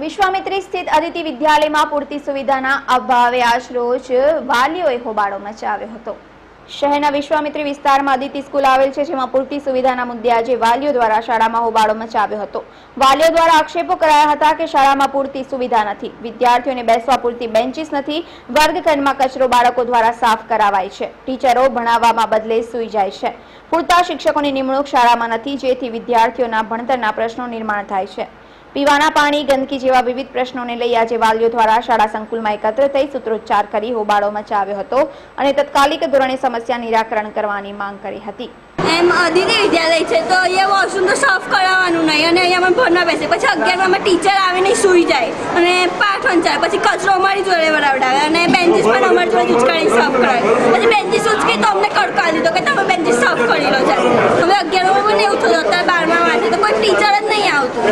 વિશ્વામિત્રી સ્થિત અદિતિ વિદ્યાલયમાં પૂરતી સુવિધાના અભાવે આજરોજ વાલીઓએ હોબાળો મચાવ્યો હતો. શહેરના વિશ્વામિત્રી વિસ્તારમાં અદિતિ સ્કૂલ આવેલ છે, જેમાં પૂરતી સુવિધાના મુદ્દે આજે વાલીઓ દ્વારા શાળામાં હોબાળો મચાવ્યો હતો. વાલીઓ દ્વારા આક્ષેપો કરાયા હતા કે શાળામાં પૂરતી સુવિધા નથી. વિદ્યાર્થીઓને બેસવા પૂરતી બેન્ચીસ નથી. વર્ગખંડમાં કચરો બાળકો દ્વારા સાફ કરાવાય છે. ટીચરો ભણાવવામાં બદલે સૂઈ જાય છે. પૂરતા શિક્ષકોની નિમણૂક શાળામાં નથી, જેથી વિદ્યાર્થીઓના ભણતરના પ્રશ્નો નિર્માણ થાય છે. પીવાના પાણી ગંદકી જેવા વિવિધ પ્રશ્નોને લઈ આજે વાલીઓ દ્વારા શાળા સંકુલમાં એકત્ર થઈ સૂત્રોચ્ચાર કરી હોબાળો મચાવ્યો હતો અને તત્કાલિક ધોરણે સમસ્યા નિરાકરણ કરવાની માંગ કરી હતી. એમ અદિતિ વિદ્યાલય છે તો અહીંયા વોશરૂમ તો સાફ કરાવવાનું નહીં અને અહીંયા અમે ભરના બેસે. પછી અગિયારમાં ટીચર આવીને સૂઈ જાય અને પાઠ વંચાય પછી કચરો અમારી જોડે વરાવડાવે અને બેન્ચીસ પણ અમારી જોડે ઉચકાળી સાફ કરાવે. પછી બેન્ચીસ ઉચકી તો અમને કડકા દીધો કે તમે બેન્ચીસ સાફ કરી લો જાય હવે અગિયારમાં પણ એવું થયું અત્યારે બારમા વાંચે તો કોઈ ટીચર જ નહીં આવતું.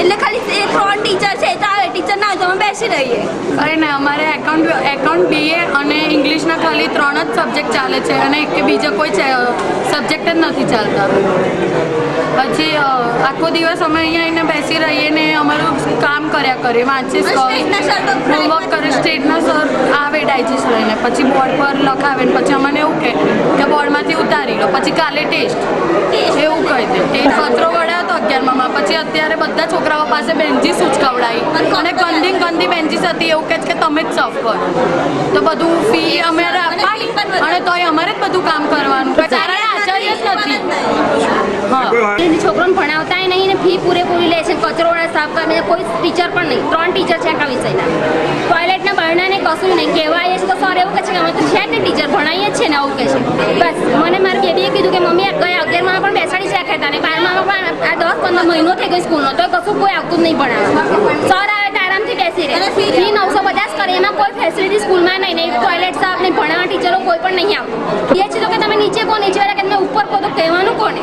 એટલે ખાલી એ ત્રણ ટીચર છે તો આવે ટીચર ના આવે તો અમે બેસી રહીએ. અરે ને અમારે એકાઉન્ટ એકાઉન્ટ બીએ અને ઇંગ્લિશના ખાલી ત્રણ જ સબ્જેક્ટ ચાલે છે અને એક બીજા કોઈ સબ્જેક્ટ જ નથી ચાલતા. પછી આખો દિવસ અમે અહીંયા આવીને બેસી રહીએ ને અમારું કામ કર્યા કરીએ વાંચીશ હોમવર્ક કરે. સ્ટેટના સર આવે ડાયજેસ્ટ લઈને. પછી બોર્ડ પર લખાવે ને પછી અમને એવું કે બોર્ડમાંથી ઉતારી લો પછી કાલે ટેસ્ટ. એવું કહી દે. ટેસ્ટ કચરો વળ્યો હતો અગિયારમાં પછી અત્યારે બધા છોકરાઓ પાસે બેન્ચીસ ઉચકાવડાવી અને ગંદી ગંદી બેન્ચીસ હતી એવું કહે કે તમે જ સર્વ કરો. તો બધું ફી અમે આપવાની અને તોય અમારે જ બધું કામ કરવાનું. કારણ આચાર્ય જ નથી. છોકરો ભણાવતા નહીં. ને ફી પૂરેપૂરી લે છે. કચરો સાફ કરે કોઈ ટીચર પણ નહીં. ત્રણ ટીચર છે આખા વિષયના. ટોયલેટના બરણાને કશું નહીં. કહેવાય છે તો સર એવું કહે છે કે અમે તો છે જ ને ટીચર ભણાવીએ જ છે ને આવું કહે છે. બસ મને મારી બેબીએ કીધું કે મમ્મી આ ગયા અગિયારમાં પણ બેસાડી છે આખા ને બારમાં પણ આ દસ પંદર મહિનો થઈ ગયો સ્કૂલનો તો કશું કોઈ આવતું જ નહીં ભણાવે સર આવે તો આરામથી બેસી રહે. ફી નવસો પચાસ કરે એમાં કોઈ ફેસિલિટી સ્કૂલમાં નહીં નહીં ટોયલેટ સાફ નહીં ભણાવવા ટીચરો કોઈ પણ નહીં આવતું એ છે તો કે તમે નીચે કોણ નીચે વાળા કે તમે ઉપર કહો તો કહેવાનું કોને?